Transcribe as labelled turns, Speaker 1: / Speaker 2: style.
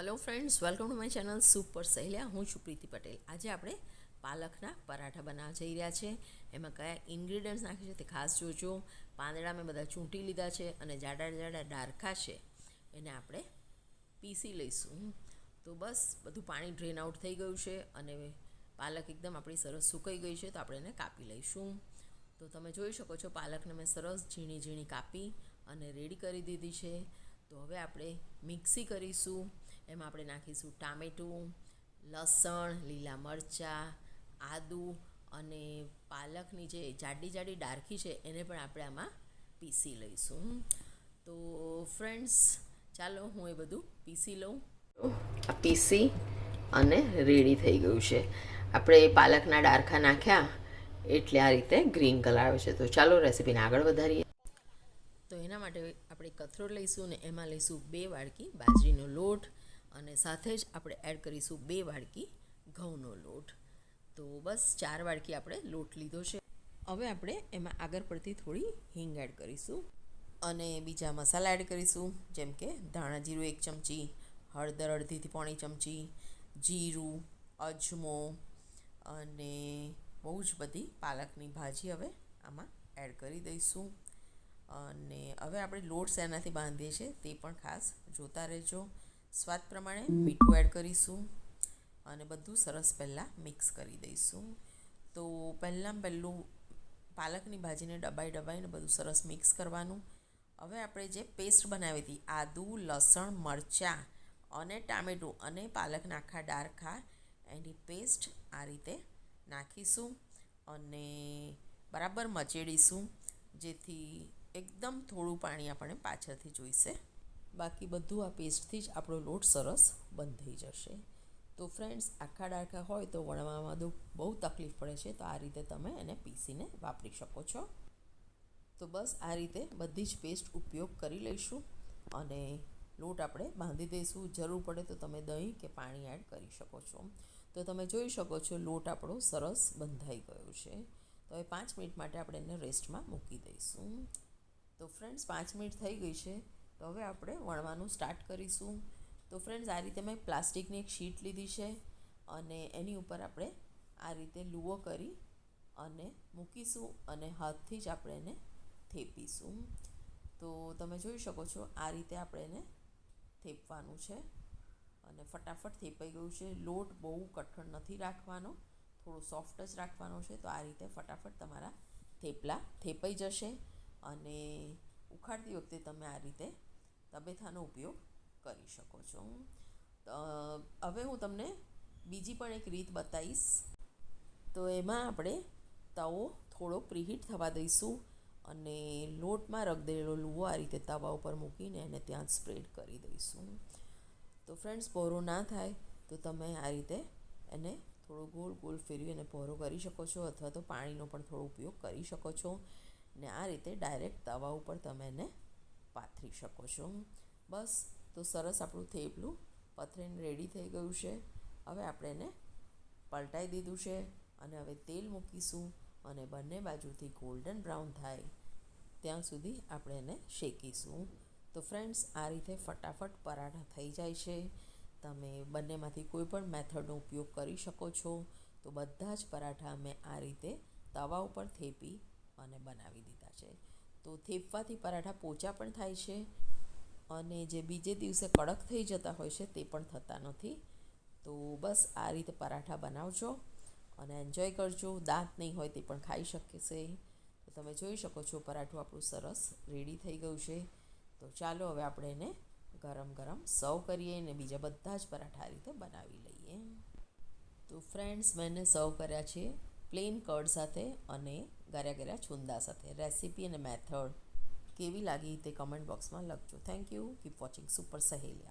Speaker 1: Hello friends welcome to my channel super Saheliya હું છું પ્રીતિ પટેલ. આજે આપણે પાલકના પરાઠા બનાવવા જઈ રહ્યા છે. એમાં કયા ઇન્ગ્રીડિયન્ટ્સ નાખે છે તે ખાસ જોજો. પાંદડા મેં બધા ચૂંટી લીધા છે અને જાડા જાડા ડારખા છે. એને આપણે પીસી લઈશું. તો બસ, બધું પાણી ડ્રેન આઉટ થઈ ગયું છે અને પાલક એકદમ આપણી સરસ સુકાઈ ગઈ છે તો આપણે એને કાપી લઈશું. તો તમે જોઈ શકો છો પાલકને મેં સરસ ઝીણી ઝીણી કાપી અને રેડી કરી દીધી છે. તો હવે આપણે મિક્સી કરીશું. એમાં આપણે નાખીશું ટામેટું, લસણ, લીલા મરચાં, આદુ અને પાલકની જે જાડી જાડી ડારખી છે એને પણ આપણે આમાં પીસી લઈશું. તો ફ્રેન્ડ્સ ચાલો હું એ બધું પીસી લઉં. પીસી અને રેડી થઈ ગયું છે. આપણે પાલકના ડારખા નાખ્યા એટલે આ રીતે ગ્રીન કલર આવે છે. તો ચાલો રેસીપીને આગળ વધારીએ. તો એના માટે આપણે કથરોટ લઈશું ને એમાં લઈશું બે વાડકી બાજરીનો લોટ અને સાથે જ આપણે એડ કરીશું બે વાડકી ઘઉંનો લોટ. તો બસ ચાર વાડકી આપણે લોટ લીધો છે. હવે આપણે એમાં આગળ પડતી થોડી હિંગ એડ કરીશું અને બીજા મસાલા એડ કરીશું. જેમ કે ધાણા જીરું એક ચમચી, હળદર અડધીથી પોણી ચમચી, જીરું, અજમો અને બહુ જ બધી પાલકની ભાજી હવે આમાં એડ કરી દઈશું. અને હવે આપણે લોટ શેનાથી બાંધીએ છીએ તે પણ ખાસ જોતા રહેજો. સ્વાદ પ્રમાણે મીઠું એડ કરીશું અને બધું સરસ પહેલાં મિક્સ કરી દઈશું. તો પહેલાં પહેલું પાલકની ભાજીને ડબાઈ ડબાઈને બધું સરસ મિક્સ કરવાનું. હવે આપણે જે પેસ્ટ બનાવી હતી, આદુ, લસણ, મરચાં અને ટામેટું અને પાલકના આખા ડારખા, એની પેસ્ટ આ રીતે નાખીશું અને બરાબર મચેડીશું, જેથી એકદમ થોડું પાણી આપણને પાછળથી જોઈશે. બાકી બધું આ પેસ્ટથી જ આપણો લોટ સરસ બંધાઈ જશે. તો ફ્રેન્ડ્સ આખા ડાળખા હોય તો વણવામાં તો બહુ તકલીફ પડે છે, તો આ રીતે તમે એને પીસીને વાપરી શકો છો. તો બસ આ રીતે બધી જ પેસ્ટ ઉપયોગ કરી લઈશું અને લોટ આપણે બાંધી દઈશું. જરૂર પડે તો તમે દહીં કે પાણી એડ કરી શકો છો. તો તમે જોઈ શકો છો લોટ આપણો સરસ બંધાઈ ગયો છે. તો હવે પાંચ મિનિટ માટે આપણે એને રેસ્ટમાં મૂકી દઈશું. તો ફ્રેન્ડ્સ પાંચ મિનિટ થઈ ગઈ છે. તો હવે આપણે વણવાનું સ્ટાર્ટ કરીશું. તો ફ્રેન્ડ્સ આ રીતે મેં પ્લાસ્ટિકની એક શીટ લીધી છે અને એની ઉપર આપણે આ રીતે લૂવો કરી અને મૂકીશું અને હાથથી જ આપણે એને થેપીશું. તો તમે જોઈ શકો છો, આ રીતે આપણે એને થેપવાનું છે અને ફટાફટ થેપાઈ ગયું છે. લોટ બહુ કઠણ નથી રાખવાનો, થોડો સોફ્ટ જ રાખવાનો છે, તો આ રીતે ફટાફટ તમારા થેપલા થેપાઈ જશે અને ઉખાડતી વખતે તમે આ રીતે તબેથાનો ઉપયોગ કરી શકો છો. હવે હું તમને બીજી પણ એક રીત બતાવીશ. તો એમાં આપણે તવો થોડો પ્રીહીટ થવા દઈશું અને લોટમાં રગદેલો લુવો આ રીતે તવા ઉપર મૂકીને એને ત્યાં સ્પ્રેડ કરી દઈશું. તો ફ્રેન્ડ્સ પહોરો ના થાય તો તમે આ રીતે એને થોડો ગોળ ગોળ ફેરવી અને પહોરો કરી શકો છો અથવા તો પાણીનો પણ થોડો ઉપયોગ કરી શકો છો. ને આ રીતે ડાયરેક્ટ તવા ઉપર તમે એને પાથરી શકો છો. બસ, તો સરસ આપણું થેપલું પથરીને રેડી થઈ ગયું છે. હવે આપણે એને પલટાઈ દીધું છે અને હવે તેલ મૂકીશું અને બંને બાજુથી ગોલ્ડન બ્રાઉન થાય ત્યાં સુધી આપણે એને શેકીશું. તો ફ્રેન્ડ્સ આ રીતે ફટાફટ પરાઠા થઈ જાય છે. તમે બંનેમાંથી કોઈ પણ મેથડનો ઉપયોગ કરી શકો છો. તો બધા જ પરાઠા મેં આ રીતે તવા ઉપર થેપી અને બનાવી દીધા છે. તો થેપવાથી પરાઠા પોચા પણ થાય છે અને જે બીજે દિવસે કડક થઈ જતા હોય છે તે પણ થતા નથી. તો બસ આ રીતે પરાઠા બનાવજો અને એન્જોય કરજો. દાંત નહીં હોય તે પણ ખાઈ શકશે તો તમે જોઈ શકો છો પરાઠું આપણું સરસ રેડી થઈ ગયું છે. તો ચાલો હવે આપણે એને ગરમ ગરમ સર્વ કરીએ અને બીજા બધા જ પરાઠા આ રીતે બનાવી લઈએ. તો ફ્રેન્ડ્સ મેં એને સર્વ કર્યા છે. પ્લેન કર્ડ સાથે અને ગાર્યા ગાર્યા છુંદા સાથે. રેસીપી અને મેથડ કેવી લાગી તે કમેન્ટ બોક્સમાં લખજો. Thank you keep watching super Saheliya.